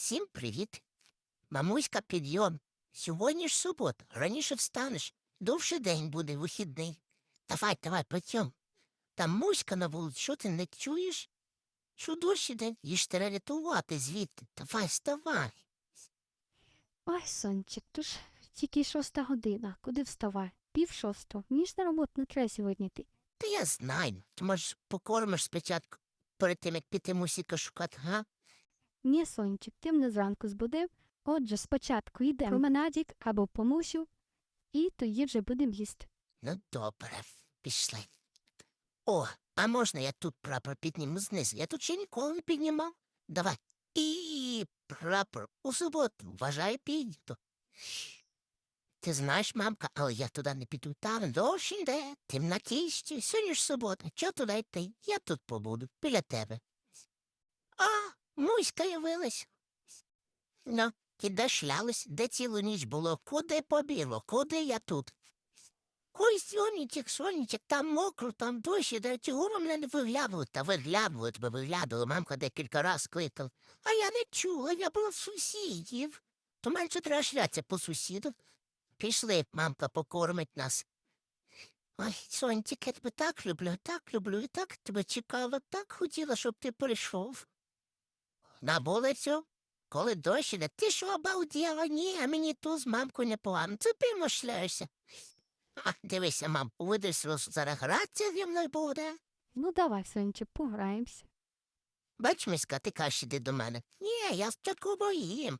Всім привіт. Мамуська, підйом. Сьогодні ж субота, раніше встанеш, довший день буде вихідний. Давай, давай, підйом. Там муська на вулиці, що ти не чуєш? Дощ іде, їж треба рятувати звідти. Давай, вставай. Ой, сончик, то ж тільки шоста година. Куди вставай? Пів шостого. Мені ж на роботу не треба сьогодні йти. Та я знаю. Ти може покормиш спочатку, перед тим, як піти мусіка шукати, га? Ні, сончик, ти мене зранку збудив. Отже, спочатку йдемо променадік або помусю, і тоді вже будемо їсти. Ну, добре, пішли. О, а можна я тут прапор підніму знизу? Я тут ще ніколи не піднімав. Давай. І прапор у суботу, вважаю, підійду. Ти знаєш, мамка, але я туди не піду. Там дощ іде, темнотіще, сьогодні ж субота. Чого туди йти? Я тут побуду, біля тебе. А, муська явилась. Ну, ти де шлялась, де цілу ніч було, куди побігло, куди я тут? Ой, сонечек, сонечек, там мокро, там дощ іде, чого мене не виглядують? Та виглядували тебе, виглядували, мамка декілька раз кликала. А я не чула, я була в сусідів. То менше треба шлятися по сусіду. Пішли, мамка покормить нас. Ой, сонечек, я тебе так люблю, так люблю, і так тебе чекала, так хотіла, щоб ти прийшов. На вулицю, коли дощ іде, ти що обалділа? Ні, а мені ту з мамкою не погано. Це ти мошляєшся. А, дивися, мам, видиш, зараз гратися зі мною буде. Ну давай, сончик, пограємося. Бач, миська, ти кажеш, іди до мене. Ні, я спочатку боїм.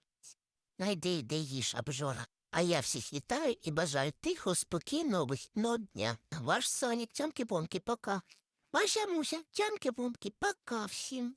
Найди, йди їж, обжора. А я всіх вітаю і бажаю тихого, спокійного вихідного дня. Ваш Сонік, тямки-помки, пока. Ваша муся, тямки-помки, пока всім.